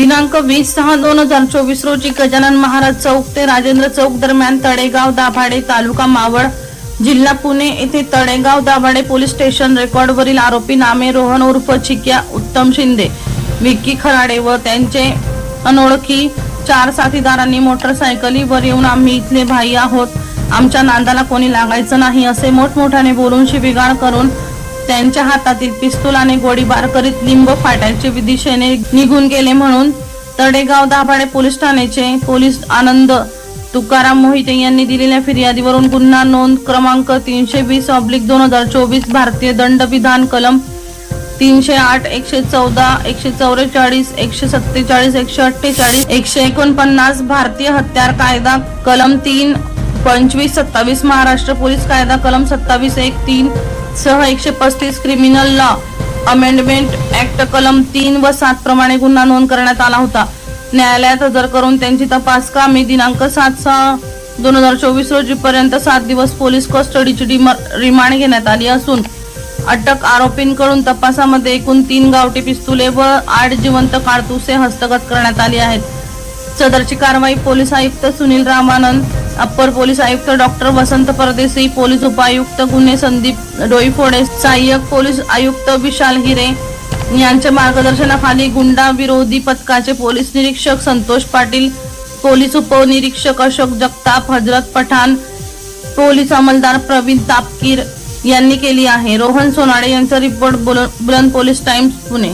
दिनांक वीस सहा दोन हजार चोवीस रोजी गजानन महाराज चौक ते राजेंद्र चौक दरम्यान तळेगाव दाभाडे तालुका मावळ जिल्हा पुणे येथे तळेगाव दाभाडे पोलीस स्टेशन रेकॉर्डवरील आरोपी नामे रोहन उर्फ चिक्या उत्तम शिंदे विक्की खराडे व त्यांचे अनोळखी चार साथीदारांनी मोटरसायकलीवर येऊन आम्ही इथले भाई आहोत. आमच्या नांदाला कोणी लागायचं नाही असे मोठमोठ्याने बोलून शिबिगाळ करून त्यांच्या हातातील पिस्तूल आणि गोळीबार करीत लिंब फाट्याचे दिशेने निघून गेले म्हणून तडेगाव दाभाडे पोलीस ठाण्याचे पोलीस आनंद तुकाराम मोहिते यांनी दिलेल्या फिर्यादीवरून गुन्हा नोंद क्रमांक तीनशे वीस ऑब्लिक दोन हजार चोवीस भारतीय दंडविधान कलम तीनशे आठ एकशे चौदा एकशे चौवेचाळीस एकशे सत्तेचाळीस एकशे अठ्ठेचाळीस एकशे एकोणपन्नास भारतीय हत्यार कायदा कलम तीन पंचवीस सत्तावीस महाराष्ट्र पोलीस कायदा कलम सत्तावीस एक तीन सह एकशे पस्तीस क्रिमिनल लॉ अमेंडमेंट ऍक्ट कलम तीन व सात प्रमाणे गुन्हा नोंद करण्यात आला होता. न्यायालयात हजर करून त्यांची तपास कामे दिनांक सात सहा दोन हजार चोवीस रोजी पर्यंत सात दिवस पोलीस कस्टडीची रिमांड घेण्यात आली असून अटक आरोपींकडून तपासामध्ये एकूण तीन गावठी पिस्तुले व आठ जिवंत काडतुसे हस्तगत करण्यात आली आहेत. सदरची कारवाई पोलीस आयुक्त सुनील रामानंद अप्पर पोलीस आयुक्त डॉक्टर वसंत परदेसी पोलीस उपायुक्त गुन्हे संदीप डोईफोडे सहाय्यक पोलीस आयुक्त विशाल हिरे यांच्या मार्गदर्शनाखाली गुंडा विरोधी पथकाचे पोलीस निरीक्षक संतोष पाटील पोलीस उपनिरीक्षक अशोक जगताप हजरत पठाण पोलीस अंमलदार प्रवीण तापकीर यांनी केली आहे. रोहन सोनाडे यांचा रिपोर्ट बुलंद पोलीस टाइम्स पुणे.